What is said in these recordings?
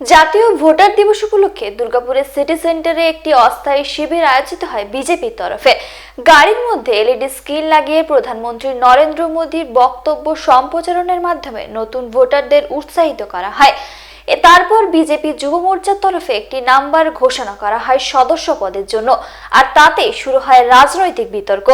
জাতীয় ভোটার দিবস উপলক্ষে দুর্গাপুরের সিটি সেন্টারে একটি অস্থায়ী শিবির আয়োজিত হয় বিজেপির তরফে। গাড়ির মধ্যে এলইডি স্ক্রিন লাগিয়ে প্রধানমন্ত্রী নরেন্দ্র মোদীর বক্তব্য সম্প্রচারণের মাধ্যমে নতুন ভোটারদের উৎসাহিত করা হয়। তারপর বিজেপি যুব মোর্চার তরফে একটি নাম্বার ঘোষণা করা হয় সদস্য পদের জন্য। আর তাতে শুরু হয় রাজনৈতিক বিতর্ক।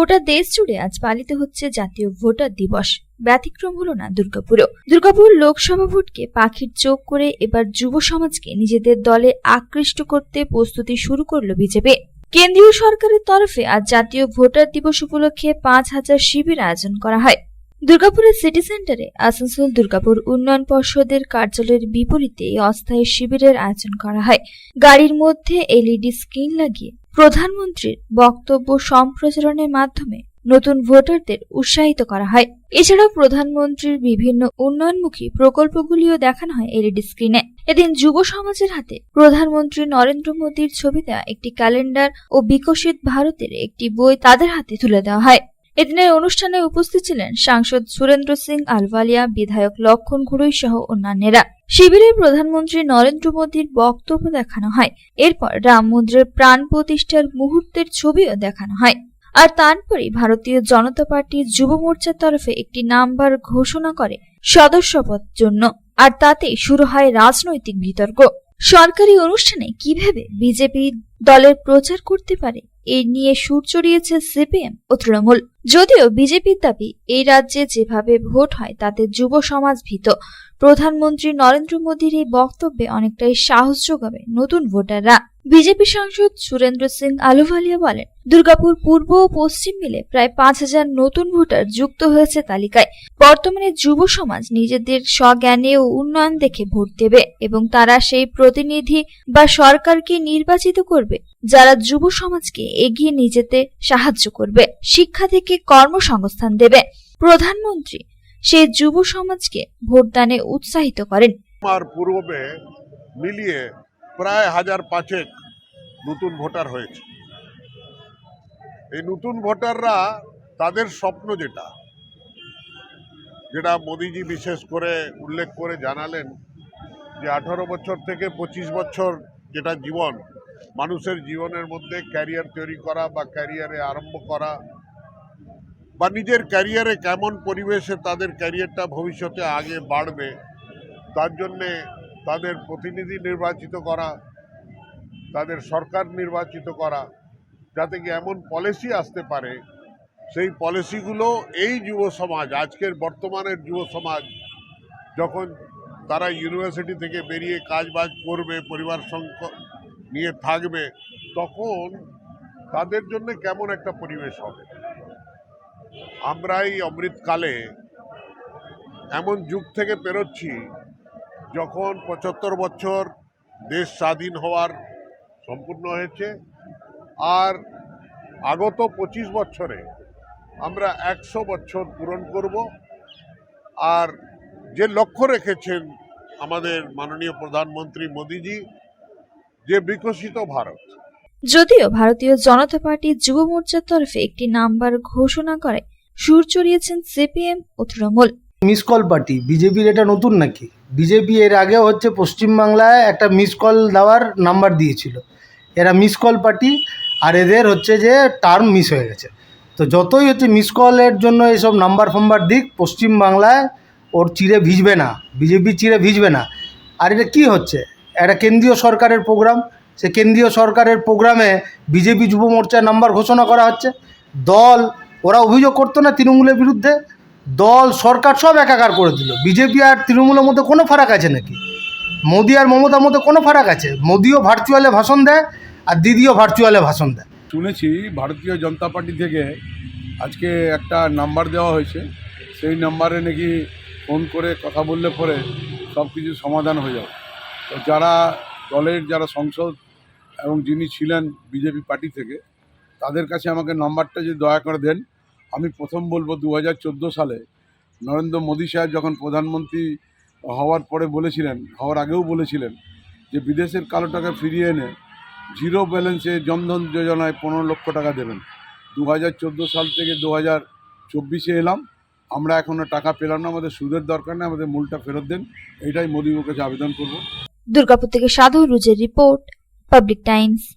গোটা দেশ জুড়ে আজ পালিত হচ্ছে জাতীয় ভোটার দিবস। ব্যতিক্রম হলো না দুর্গাপুরেও। দুর্গাপুর লোকসভা ভোটকে পাখির চোখ করে এবার যুব সমাজকে নিজেদের দলে আকৃষ্ট করতে প্রস্তুতি শুরু করল বিজেপি। কেন্দ্রীয় সরকারের তরফে আজ জাতীয় ভোটার দিবস উপলক্ষে পাঁচ হাজার শিবির আয়োজন করা হয়। দুর্গাপুরের সিটি সেন্টারে আসানসোল দুর্গাপুর উন্নয়ন পর্ষদের কার্যালয়ের বিপরীতে এই অস্থায়ী শিবিরের আয়োজন করা হয়। গাড়ির মধ্যে এলইডি স্ক্রিন লাগিয়ে প্রধানমন্ত্রীর বক্তব্য সম্প্রচারণের মাধ্যমে নতুন ভোটারদের উৎসাহিত করা হয়। এছাড়াও প্রধানমন্ত্রীর বিভিন্ন উন্নয়নমুখী প্রকল্পগুলিও দেখানো হয় এলইডি স্ক্রিনে এদিন যুব সমাজের হাতে প্রধানমন্ত্রী নরেন্দ্র মোদীর ছবি দেওয়া একটি ক্যালেন্ডার ও বিকশিত ভারতের একটি বই তাদের হাতে তুলে দেওয়া হয়। এদিনের অনুষ্ঠানে উপস্থিত ছিলেন সাংসদ সুরেন্দ্র সিং আলওয়ালিয়া বিধায়ক লক্ষণ ঘুরুই সহ অন্যান্যরা। শিবিরে প্রধানমন্ত্রী নরেন্দ্র মোদীর বক্তব্য দেখানো হয়। এরপর রাম মন্দিরের প্রাণ প্রতিষ্ঠার মুহূর্তের ছবিও দেখানো হয়। আর তারপরে ভারতীয় জনতা পার্টির যুব মোর্চার তরফে একটি নাম্বার ঘোষণা করে সদস্যপদ জন্য। আর তাতে শুরু হয় রাজনৈতিক বিতর্ক। সরকারি অনুষ্ঠানে কীভাবে বিজেপি দলের প্রচার করতে পারে এই নিয়ে সুর চড়িয়েছে সিপিএম ও তৃণমূল। যদিও বিজেপির দাবি, এই রাজ্যে যেভাবে ভোট হয়, তাতে যুব সমাজ ভীত। প্রধানমন্ত্রী নরেন্দ্র মোদীর এই বক্তব্যে অনেকটাই সাহস যোগাবে নতুন ভোটাররা। বিজেপি সাংসদ সুরেন্দ্র সিং আলুভালিয়া বলেন, দুর্গাপুর পূর্ব ও পশ্চিম মিলে প্রায় পাঁচ হাজার নতুন ভোটার যুক্ত হয়েছে তালিকায়। বর্তমানে যুব সমাজ নিজেদের স্বজ্ঞানে ও উন্নয়ন দেখে ভোট দেবে এবং তারা সেই প্রতিনিধি বা সরকারকে নির্বাচিত করবে, যারা যুব সমাজকে এগিয়ে নিয়ে যেতে সাহায্য করবে। শিক্ষা থেকে কর্মসংস্থান দেবে? প্রধানমন্ত্রী সেই যুব সমাজকে ভোটদানে উৎসাহিত করেন। আর পূর্বে মিলিয়ে প্রায় হাজার পাঁচেক নতুন ভোটার হয়েছে। এই নতুন ভোটাররা তাদের স্বপ্ন যেটা যেটা মোদিজি বিশেষ করে উল্লেখ করে জানালেন যে আঠারো বছর থেকে পঁচিশ বছর যেটা জীবন, মানুষের জীবনের মধ্যে ক্যারিয়ার তৈরি করা বা ক্যারিয়ারে আরম্ভ করা বা নিজের ক্যারিয়ারে কেমন পরিবেশে তাদের ক্যারিয়ারটা ভবিষ্যতে আগে বাড়বে, তার জন্যে তাদের প্রতিনিধি নির্বাচিত করা, তাদের সরকার নির্বাচিত করা, যাতে কি এমন পলিসি আসতে পারে, সেই পলিসিগুলো এই যুব সমাজ, আজকের বর্তমানের যুব সমাজ, যখন তারা ইউনিভার্সিটি থেকে বেরিয়ে কাজ বাজ করবে, পরিবার সংক, নিয়ে থাকবে, তখন তাদের জন্য কেমন একটা পরিবেশ হবে। আমরা এই অমৃতকালে এমন যুগ থেকে পেরোচ্ছি যখন পঁচাত্তর বছর দেশ স্বাধীন হওয়ার সম্পূর্ণ হয়েছে আর আগত পঁচিশ বছরে আমরা একশো বছর পূরণ করব আর যে লক্ষ্য রেখেছেন আমাদের মাননীয় প্রধানমন্ত্রী মোদিজি, যে বিকশিত ভারত যদিও ভারতীয় জনতা পার্টির যুব মোর্চার তরফে একটি নাম্বার ঘোষণা করে, সুর চড়িয়েছেন সিপিএম ও তৃণমূল। মিস কল পার্টি, বিজেপির এটা নতুন নাকি? বিজেপি এর আগে হচ্ছে পশ্চিমবাংলায় একটা মিস কল দেওয়ার নাম্বার দিয়েছিল। এরা মিস কল পার্টি, আর এদের হচ্ছে যে টার্ম মিস হয়ে গেছে। তো যতই হচ্ছে মিস কলের জন্য এসব নাম্বার ফাম্বার দিক, পশ্চিমবাংলায় ওর চিড়ে ভিজবে না বিজেপি চিড়ে ভিজবে না। আর এটা কি হচ্ছে? একটা কেন্দ্রীয় সরকারের প্রোগ্রাম সে কেন্দ্রীয় সরকারের প্রোগ্রামে বিজেপি যুব মোর্চার নাম্বার ঘোষণা করা হচ্ছে। দল, ওরা অভিযোগ করতো না তৃণমূলের বিরুদ্ধে। দল, সরকার সব একাকার করে দিল। বিজেপি আর তৃণমূলের মধ্যে কোনো ফারাক আছে নাকি? মোদি আর মমতার মধ্যে কোনো ফারাক আছে? মোদিও ভার্চুয়ালে ভাষণ দেয় আর দিদিও ভার্চুয়ালে ভাষণ দেয়। শুনেছি ভারতীয় জনতা পার্টি থেকে আজকে একটা নাম্বার দেওয়া হয়েছে। সেই নাম্বারে নাকি ফোন করে কথা বললে পরে সব কিছু সমাধান হয়ে যাবে। তো যারা দলের, যারা সংসদ এবং যিনি ছিলেন বিজেপি পার্টি থেকে, তাদের কাছে আমাকে নাম্বারটা যদি দয়া করে দেন, আমি প্রথম বলব দু হাজার চোদ্দ সালে নরেন্দ্র মোদী সাহেব যখন প্রধানমন্ত্রী হওয়ার পরে বলেছিলেন, হওয়ার আগেও বলেছিলেন যে বিদেশের কালো টাকা ফিরিয়ে এনে জিরো ব্যালেন্সে জনধন যোজনায় পনেরো লক্ষ টাকা দেবেন। দু হাজার চোদ্দ সাল থেকে দু হাজার চব্বিশে এলাম, আমরা এখনও টাকা পেলাম না, আমাদের সুদের দরকার নেই, আমাদের মূলটা ফেরত দেন, এটাই মোদির কাছে আবেদন করব। দুর্গাপুর থেকে সাধু, রুজের রিপোর্ট public times.